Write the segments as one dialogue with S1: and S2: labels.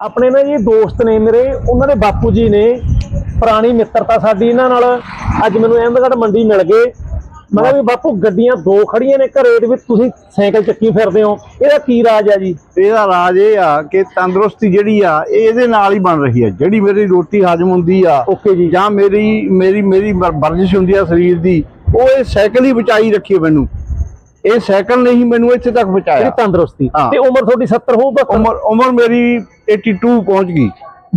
S1: ਆਪਣੇ ਨਾ ਜੀ ਦੋਸਤ ਨੇ ਮੇਰੇ ਉਹਨਾਂ ਦੇ ਬਾਪੂ ਜੀ ਨੇ ਪੁਰਾਣੀ ਮਿੱਤਰਤਾ ਸਾਡੀ ਇਹਨਾਂ ਨਾਲ। ਅੱਜ ਮੈਨੂੰ ਅਹਿਮਦਗੜ੍ਹ ਮੰਡੀ ਮਿਲ ਗਏ। ਮੈਂ ਕਿਹਾ ਵੀ ਬਾਪੂ ਗੱਡੀਆਂ ਦੋ ਖੜੀਆਂ ਨੇ ਘਰੇ ਤੇ ਵੀ ਤੁਸੀਂ ਸਾਈਕਲ ਚੱਕੀ ਫਿਰਦੇ ਹੋ। ਇਹਦਾ ਕੀ ਰਾਜ ਆ ਜੀ?
S2: ਇਹਦਾ ਰਾਜ ਇਹ ਆ ਕਿ ਤੰਦਰੁਸਤੀ ਜਿਹੜੀ ਆ ਇਹ ਇਹਦੇ ਨਾਲ ਹੀ ਬਣ ਰਹੀ ਆ। ਜਿਹੜੀ ਮੇਰੀ ਰੋਟੀ ਹਜਮ ਹੁੰਦੀ ਆ
S1: ਓਕੇ ਜੀ।
S2: ਜਾਂ ਮੇਰੀ ਮੇਰੀ ਮੇਰੀ ਵਰ- ਵਰਜਿਸ਼ ਹੁੰਦੀ ਆ ਸਰੀਰ ਦੀ ਉਹ ਇਹ ਸਾਈਕਲ ਹੀ ਬਚਾਈ ਰੱਖੀ ਮੈਨੂੰ। ਇਹ ਸਾਈਕਲ ਨੇ ਹੀ ਮੈਨੂੰ ਇੱਥੇ ਤੱਕ ਪਹੁੰਚਾਇਆ।
S1: ਤੰਦਰੁਸਤੀ। ਤੇ ਉਮਰ ਤੁਹਾਡੀ 70 ਹੋਊ 72
S2: ਉਮਰ ਉਮਰ ਮੇਰੀ 82 ਪਹੁੰਚ ਗਈ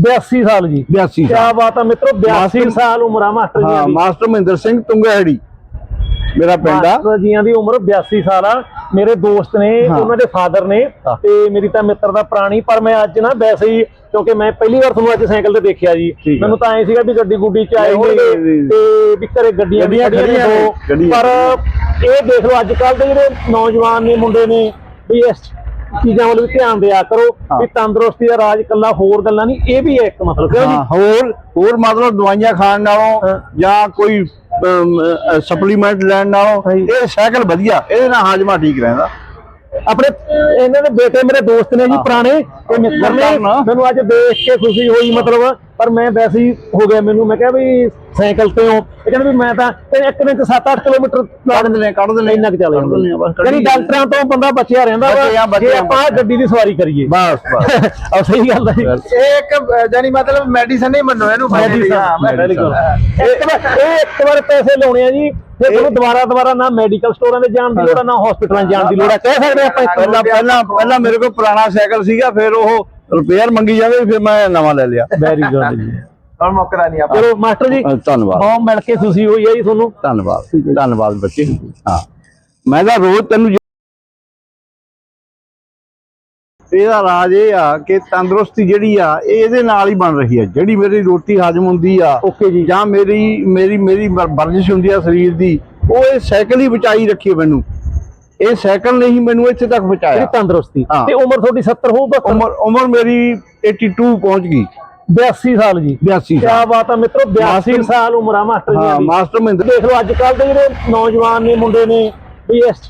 S1: 82 ਸਾਲ ਜੀ
S2: 82
S1: ਕੀ
S2: ਸਾਲ
S1: ਬਾਤ ਆ ਮਿੱਤਰੋ 82
S2: ਮਾਸਟਰ-
S1: ਸਾਲ ਉਮਰ ਆ ਮਾਸਟਰ ਜੀ
S2: ਹਾਂ
S1: ਦੀ
S2: ਮਾਸਟਰ ਮਹਿੰਦਰ ਸਿੰਘ ਤੁੰਗਾਹੜੀ ਮੇਰਾ ਪਿੰਡ ਆ
S1: ਮਾਸਟਰ ਜੀਆਂ ਦੀ ਉਮਰ 82 ਸਾਲ ਆ ਮੇਰੇ ਦੋਸਤ ਨੇ
S2: ਹਾਂ।
S1: ਉਹਨਾਂ ਦੇ ਫਾਦਰ ਨੇ
S2: ਹਾਂ।
S1: ਤੇ ਮੇਰੀ ਤਾਂ ਮਿੱਤਰ ਦਾ ਪੁਰਾਣੀ ਪਰ ਮੈਂ ਅੱਜ ਨਾ ਵੈਸੇ ਹੀ ਕਿਉਂਕਿ ਮੈਂ ਪਹਿਲੀ ਵਾਰ ਤੁਹਾਨੂੰ ਅੱਜ ਸਾਈਕਲ ਤੇ ਦੇਖਿਆ ਜੀ
S2: ਆ।
S1: ਮੈਨੂੰ ਤਾਂ ਐ ਸੀਗਾ ਵੀ ਗੱਡੀ ਗੁੱਡੀ ਚ ਆਏ
S2: ਨਹੀਂ, ਨਹੀਂ,
S1: ਹੋਣਗੇ
S2: ਨਹੀਂ।
S1: ਤੇ ਵੀ ਘਰੇ ਗੱਡੀਆਂ ਵੀ
S2: ਗੱਡੀਆਂ
S1: ਖੜੀਆਂ ਨੇ
S2: ਖੜੀਆਂ ਨੇ,
S1: ਦੋ।
S2: ਗੱਡੀਆਂ।
S1: ਪਰ ਇਹ ਦੇਖ ਲਓ ਅੱਜ ਕੱਲ ਦੇ ਜਿਹੜੇ ਨੌਜਵਾਨ ਨੇ ਮੁੰਡੇ ਨੇ ਵੀ ਇਸ ਚੀਜ਼ਾਂ ਵੱਲ ਵੀ ਧਿਆਨ ਦਿਆ ਕਰੋ। ਵੀ ਤੰਦਰੁਸਤੀ ਦਾ ਰਾਜ ਕੱਲਾ ਹੋਰ ਗੱਲਾਂ ਨਹੀਂ ਇਹ ਵੀ ਹੈ ਇੱਕ ਮਤਲਬ ਕਿਉਂ ਜੀ
S2: ਹੋਰ ਹੋਰ ਮਤਲਬ ਦਵਾਈਆਂ ਖਾਣ ਨਾਲੋਂ। ਜਾਂ ਕੋਈ ਸਪਲੀਮੈਂਟ ਲੈਣ ਨਾਲੋਂ। ਇਹ ਸਾਈਕਲ ਵਧੀਆ ਇਹਦੇ ਨਾਲ ਹਾਜ਼ਮਾ ਠੀਕ ਰਹਿੰਦਾ
S1: ਆਪਣੇ ਇਹਨਾਂ ਦੇ ਬੇਟੇ ਮੇਰੇ ਦੋਸਤ ਨੇ ਜੀ। ਪੁਰਾਣੇ ਤੇ ਮਿੱਤਰ ਨਾ। ਮੈਨੂੰ ਅੱਜ ਦੇਖ ਕੇ ਖੁਸ਼ੀ ਹੋਈ ਮਤਲਬ ਪਰ ਮੈਂ ਵੈਸੇ ਹੀ ਹੋ ਗਿਆ ਮੈਨੂੰ ਮੈਂ ਕਿਹਾ ਵੀ ਸਾਈਕਲ ਤੇ ਹੋ ਇਹ ਕਹਿੰਦੇ ਵੀ ਮੈਂ ਤਾਂ ਤੇ ਇੱਕ ਦਿਨ ਚ 7-8 ਕਿਲੋਮੀਟਰ
S2: ਕੱਢ ਦਿੰਦੇ ਕੱਢ ਦਿੰਦੇ
S1: ਇੰਨਾ ਕੁ ਚੱਲ ਜਾਂਦਾ ਯਾਨੀ ਡਾਕਟਰਾਂ ਤੋਂ ਬੰਦਾ ਬਚਿਆ ਰਹਿੰਦਾ ਜੇ ਆਪਾਂ। ਗੱਡੀ ਦੀ ਸਵਾਰੀ ਕਰੀਏ।
S2: ਬਸ ਬਸ।
S1: ਆ ਸਹੀ ਗੱਲ ਹੈ
S3: ਇਹ ਇੱਕ ਜਾਨੀ ਮਤਲਬ ਮੈਡੀਸਨ ਨਹੀਂ ਮੰਨੋ ਇਹਨੂੰ
S1: ਮੈਡੀਸਨ
S3: ਹਾਂ,
S1: ਬਿਲਕੁਲ। ਇੱਕ ਵਾਰ ਇਹ ਇੱਕ ਵਾਰ ਪੈਸੇ ਲਾਉਣੇ ਆ ਜੀ। ਫਿਰ ਤੁਹਾਨੂੰ ਦੁਬਾਰਾ ਦੁਬਾਰਾ ਨਾ ਮੈਡੀਕਲ ਸਟੋਰਾਂ ਤੇ ਜਾਣ ਦੀ ਲੋੜ ਨਾ ਹਸਪੀਟਲਾਂ ਜਾਣ ਦੀ ਲੋੜ ਆ ਕਹਿ ਸਕਦੇ ਆਪਾਂ
S2: ਪਹਿਲਾਂ ਪਹਿਲਾਂ ਮੇਰੇ ਕੋਲ ਪੁਰਾਣਾ ਸਾਈਕਲ ਸੀਗਾ ਫਿਰ ਉਹ ਰਿਪੇਅਰ ਮੰਗੀ ਜਾਵੇ ਫਿਰ ਮੈਂ ਨਵਾਂ ਲੈ ਲਿਆ।
S1: ਵੈਰੀ ਗੁੱਡ ਜੀ।
S3: ਹੁਣ ਮੁੱਕਦਾ ਨਹੀਂ ਆਪਾਂ।
S1: ਚਲੋ ਮਾਸਟਰ ਜੀ
S2: ਧੰਨਵਾਦ।
S1: ਬਹੁਤ ਮਿਲ ਕੇ ਖੁਸ਼ੀ ਹੋਈ ਹੈ ਜੀ ਤੁਹਾਨੂੰ।
S2: ਧੰਨਵਾਦ ਧੰਨਵਾਦ ਬੱਚੇ। ਹਾਂ। ਮੈਂ ਤਾਂ ਰੋਜ਼ ਤੈਨੂੰ ਇਹਦਾ ਰਾਜ ਇਹ ਆ ਕਿ ਤੰਦਰੁਸਤੀ ਜਿਹੜੀ ਆ ਇਹ ਇਹਦੇ ਨਾਲ ਹੀ ਬਣ ਰਹੀ ਆ। ਜਿਹੜੀ ਮੇਰੀ ਰੋਟੀ ਹਜਮ ਹੁੰਦੀ ਆ
S1: ਓਕੇ ਜੀ।
S2: ਜਾਂ ਮੇਰੀ ਮੇਰੀ ਮੇਰੀ ਵਰ- ਵਰਜਿਸ਼ ਹੁੰਦੀ ਆ ਸਰੀਰ ਦੀ ਉਹ ਇਹ ਸਾਈਕਲ ਹੀ ਬਚਾਈ ਰੱਖੀ ਮੈਨੂੰ। ਇਹ ਸਾਈਕਲ ਨੇ ਹੀ ਮੈਨੂੰ ਇੱਥੇ ਤੱਕ ਪਹੁੰਚਾਇਆ।
S1: ਤੰਦਰੁਸਤੀ।
S2: ਹਾਂ।
S1: ਤੇ ਉਮਰ ਤੁਹਾਡੀ 70 ਹੋਊ 72
S2: ਉਮਰ ਉਮਰ ਮੇਰੀ 82 ਪਹੁੰਚ ਗਈ।
S1: 82 ਸਾਲ ਜੀ।
S2: 82
S1: ਕੀ
S2: ਸਾਲ।
S1: ਬਾਤ ਆ ਮਿੱਤਰੋ 82
S2: ਮਾਸਟਰ-
S1: ਸਾਲ ਉਮਰ ਆ ਮਾਸਟਰ ਜੀ
S2: ਹਾਂ ਮਾਸਟਰ ਮਹਿੰਦਰ।
S1: ਦੇਖ ਲਓ ਅੱਜ ਕੱਲ ਦੇ ਜਿਹੜੇ ਨੌਜਵਾਨ ਨੇ ਮੁੰਡੇ ਨੇ ਵੀ ਇਸ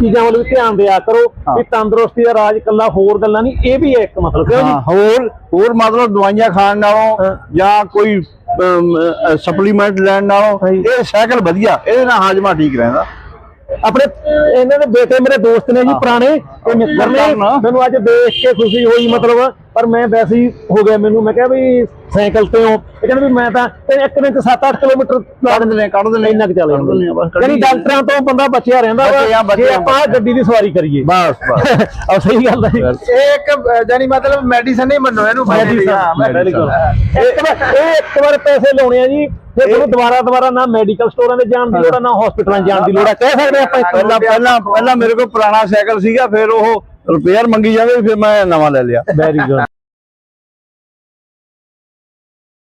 S1: ਚੀਜ਼ਾਂ ਵੱਲ ਵੀ ਧਿਆਨ ਦਿਆ ਕਰੋ
S2: ਹਾਂ।
S1: ਵੀ ਤੰਦਰੁਸਤੀ ਦਾ ਰਾਜ ਕੱਲਾ ਹੋਰ ਗੱਲਾਂ ਨਹੀਂ ਇਹ ਵੀ ਹੈ ਇੱਕ ਮਤਲਬ ਕਿਉਂ ਜੀ।
S2: ਹਾਂ ਹੋਰ ਹੋਰ ਮਤਲਬ ਦਵਾਈਆਂ ਖਾਣ ਨਾਲੋਂ
S1: ਹਾਂ।
S2: ਜਾਂ ਕੋਈ ਸਪਲੀਮੈਂਟ ਲੈਣ ਨਾਲੋਂ। ਇਹ ਸਾਈਕਲ ਵਧੀਆ ਇਹਦੇ ਨਾਲ ਹਾਜ਼ਮਾ ਠੀਕ ਰਹਿੰਦਾ।
S1: ਆਪਣੇ ਇਹਨਾਂ ਦੇ ਬੇਟੇ ਮੇਰੇ ਦੋਸਤ ਨੇ ਜੀ। ਪੁਰਾਣੇ ਨੇ
S2: ਮਿੱਤਰ ਨਾ।
S1: ਮੈਨੂੰ ਅੱਜ ਦੇਖ ਕੇ ਖੁਸ਼ੀ ਹੋਈ ਮਤਲਬ ਪਰ ਮੈਂ ਵੈਸੇ ਹੀ ਹੋ ਗਿਆ ਮੈਨੂੰ ਮੈਂ ਕਿਹਾ ਵੀ ਸਾਈਕਲ ਤੇ ਹੋ ਇਹ ਕਹਿੰਦੇ ਵੀ ਮੈਂ ਤਾਂ ਤੇ ਇੱਕ ਦਿਨ ਚ 7-8 ਕਿਲੋਮੀਟਰ
S2: ਕੱਢ ਦਿੰਦੇ ਕੱਢ ਦਿੰਦੇ
S1: ਇੰਨਾ ਕੁ ਚੱਲ ਜਾਂਦਾ। ਯਾਨੀ ਡਾਕਟਰਾਂ ਤੋਂ ਬੰਦਾ ਬਚਿਆ ਰਹਿੰਦਾ ਵਾ ਜੇ ਆਪਾਂ। ਗੱਡੀ ਦੀ ਸਵਾਰੀ ਕਰੀਏ।
S2: ਬਸ ਬਸ।
S1: ਆ ਸਹੀ ਗੱਲ ਹੈ
S3: ਇਹ ਇੱਕ ਜਾਨੀ ਮਤਲਬ ਮੈਡੀਸਨ ਨਹੀਂ ਮੰਨੋ ਇਹਨੂੰ
S1: ਮੈਡੀਸਨ।
S3: ਹਾਂ,
S1: ਬਿਲਕੁਲ। ਇੱਕ ਵਾਰ ਇਹ ਇੱਕ ਵਾਰ ਪੈਸੇ ਲਾਉਣੇ ਆ ਜੀ ਫਿਰ ਤੁਹਾਨੂੰ ਦੁਬਾਰਾ ਦੁਬਾਰਾ ਨਾ ਮੈਡੀਕਲ ਸਟੋਰਾਂ ਤੇ ਜਾਣ ਦੀ ਲੋੜ ਨਾ ਹਸਪੀਟਲਾਂ ਜਾਣ ਦੀ ਲੋੜ ਕਹਿ ਸਕਦੇ ਆਪਾਂ
S2: ਪਹਿਲਾਂ ਪਹਿਲਾਂ ਪਹਿਲਾਂ ਮੇਰੇ ਕੋਲ ਪੁਰਾਣਾ ਸਾਈਕਲ ਸੀਗਾ ਫਿਰ ਉਹ ਰਿਪੇਅਰ ਮੰਗੀ ਜਾਵੇ ਫਿਰ ਮੈਂ ਨਵਾਂ ਲੈ ਲਿਆ।
S1: Very good